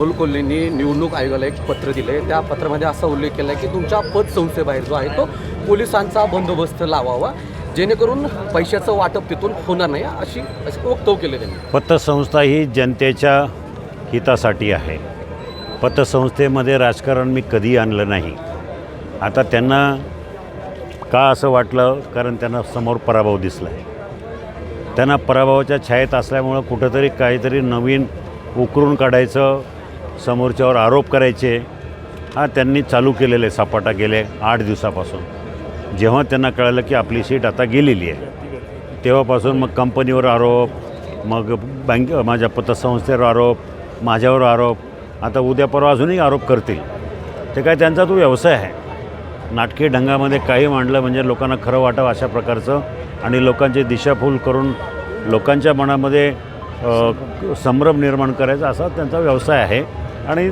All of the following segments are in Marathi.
राहुल कोल्हेंनी निवडणूक आयोगाला एक पत्र दिले त्या पत्रामध्ये असा उल्लेख केला आहे की तुमच्या पतसंस्थेबाहेर जो आहे तो पोलिसांचा बंदोबस्त लावावा जेणेकरून पैशाचं वाटप तिथून होणार नाही अशी असे वक्तव्य केले त्यांनी. पतसंस्था ही जनतेच्या हितासाठी आहे. पतसंस्थेमध्ये राजकारण मी कधी आणलं नाही. आता त्यांना का असं वाटलं? कारण त्यांना समोर पराभव दिसला आहे त्यांना पराभवाच्या छायेत असल्यामुळं कुठंतरी काहीतरी नवीन उकरून काढायचं समोरच्यावर आरोप करायचे. हा त्यांनी चालू केलेले सपाटा गेले आठ दिवसापासून. जेव्हा त्यांना कळलं की आपली सीट आता गेलेली आहे तेव्हापासून मग कंपनीवर आरोप मग बँक माझ्या पतसंस्थेवर आरोप माझ्यावर आरोप आता उद्या परवा अजूनही आरोप करतील. ते काय त्यांचा तो व्यवसाय आहे. नाटकी ढंगामध्ये काही मांडलं म्हणजे लोकांना खरं वाटावं अशा प्रकारचं आणि लोकांची दिशाभूल करून लोकांच्या मनामध्ये संभ्रम निर्माण करायचा असा त्यांचा व्यवसाय आहे. आणि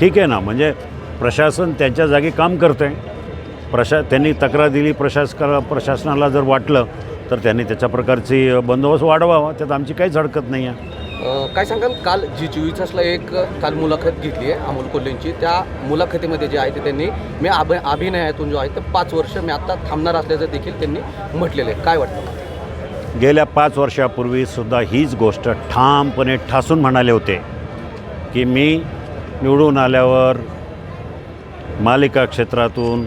ठीक आहे ना म्हणजे प्रशासन त्यांच्या जागी काम करतं आहे प्रशा त्यांनी तक्रार दिली प्रशासका प्रशासनाला जर वाटलं तर त्यांनी त्याच्या प्रकारची बंदोबस्त वाढवावा. त्यात आमची काहीच हरकत नाही आहे काय सांगाल? काल जी तासला एक काल मुलाखत घेतली आहे अमोल कोल्हेंची. त्या मुलाखतीमध्ये जे आहे ते त्यांनी मी अभ अभिनयातून जो आहे ते पाच वर्ष मी आत्ता थांबणार असल्याचं देखील त्यांनी म्हटलेलं आहे. काय वाटतं? गेल्या पाच वर्षापूर्वी सुद्धा हीच गोष्ट ठामपणे ठासून म्हणाले होते की मी निवडून आल्यावर मालिका क्षेत्रातून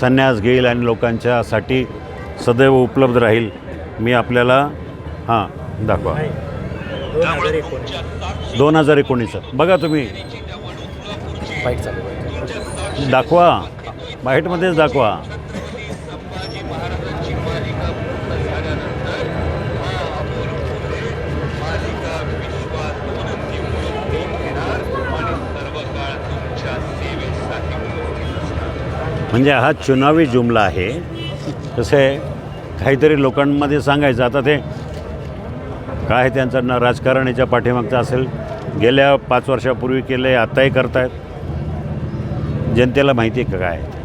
संन्यास घेईल आणि लोकांच्यासाठी सदैव उपलब्ध राहील. मी आपल्याला हां दाखवा. दोन हजार एकोणीस बघा तुम्ही. दाखवा. बाहेटमध्येच दाखवा. म्हणजे हा चुनावी जुमला आहे. तसे काहीतरी लोकांमध्ये सांगायचं. आता ते काय त्यांचं ना राजकारण याच्या पाठीमागचं असेल. गेल्या पाच वर्षापूर्वी केलं आहे आत्ताही करतायत. जनतेला माहिती आहे का काय? आहे